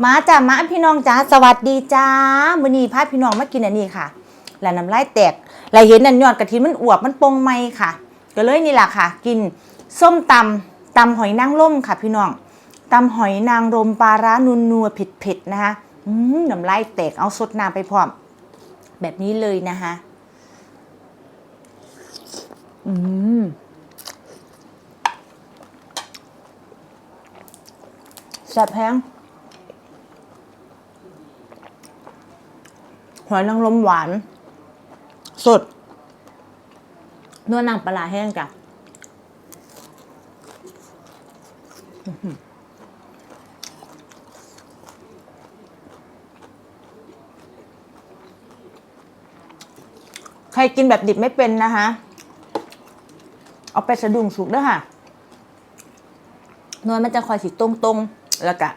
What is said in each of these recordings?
มาจ้ามาพี่น้องจ้าสวัสดีจ้ามื้อนี้พาพี่น้องมากินอันนี้ค่ะแล้วน้ำลายแตกแล้วเห็นอันยอดกระถินมันอวบมันปงไหมค่ะ ก็เลยนี่แหละค่ะ กินส้มตำตำหอยนางรมค่ะ พี่น้องตำหอยนางรมปลาร้านัวนัวๆเผ็ดๆนะคะน้ำลายแตกเอาสดน้ำไปพร้อม แบบนี้เลยนะคะอืมแซ่บแพง หอยนางรมหวานสดนื้อนางปลาแห้งจ้ะใครกินแบบดิบไม่เป็นนะคะ เอาไปสะดุ้งสุกด้อค่ะนวลมันจะคอยสิตรงตรงๆ แล้วก็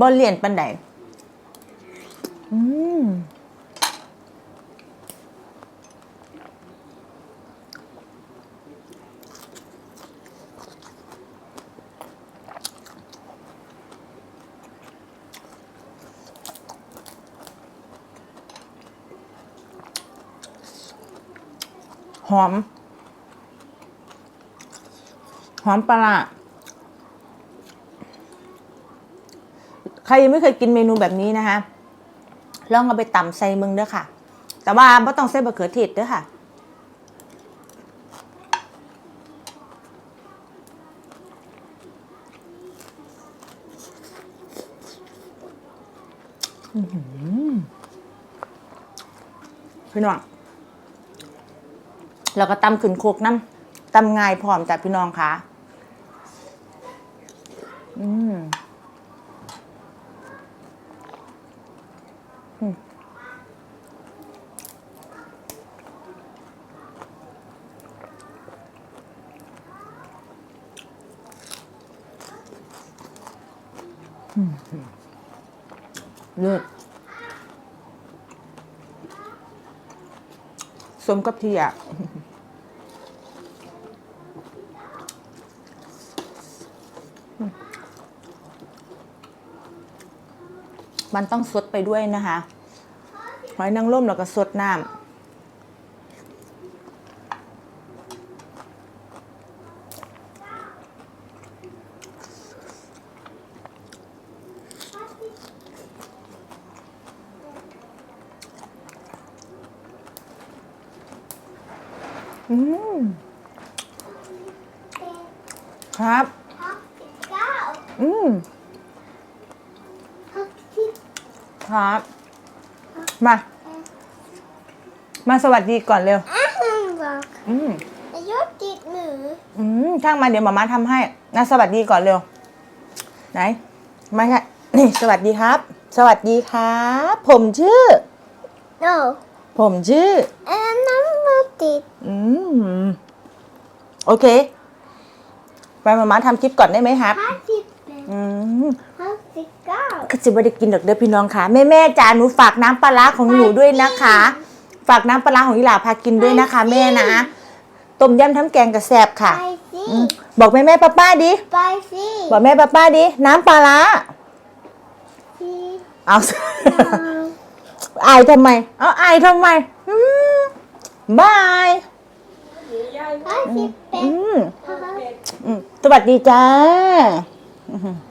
บอลเลียนปันไดอืม หอม หอมปลาใครยังไม่เคยกินเมนูแบบนี้นะคะลองเอาไปตำใส่มึงเด้อค่ะ แต่ว่าไม่ต้องใส่บะเขือเทศเด้อค่ะอื้อหือพี่น้อง แล้วก็ตำขึ้นโคกน้ำตำง่ายพร้อมจ้ะพี่น้องค่ะอืมอืมอืมเลิศสมกับที่อย มันต้องสดไปด้วยนะคะหอยนางรมแล้วก็สดน้ำอืมครับเก้าอืม ครับ มา มาสวัสดีก่อนเร็ว อ้าวบอกอืมอายุติดมืออืมช่างมาเดี๋ยวหมาม่าทำให้นะสวัสดีก่อนเร็ว ไหนไม่ใช่นี่สวัสดีครับ สวัสดีครับ ผมชื่อ โนผมชื่ออันนั้นมือติดอืม โอเค ไปหมาม่าทำคลิปก่อนได้ไหมครับห้าสิบแปดอืม ห้าสิบเก้าก็จะไม่ได้กินดอกเด้อพี่น้องค่ะแม่แม่ๆจ๋าหนูฝากน้ำปลาร้าของหนูด้วยนะคะ ฝากน้ำปลาร้าของอีหลาพากินด้วยนะคะ แม่นะต้มยำทำแกงกระแซบค่ะ ไปสิอืมบอกแม่แม่ป้าป้าๆดิ ไปสิบอกแม่ป้าป้าๆดิ น้ำปลาร้าสิเอา อายทำไม เอาอายทำไมอืมบายห้าสิบแปอืดมห้าอืมสวัสดีจ้าห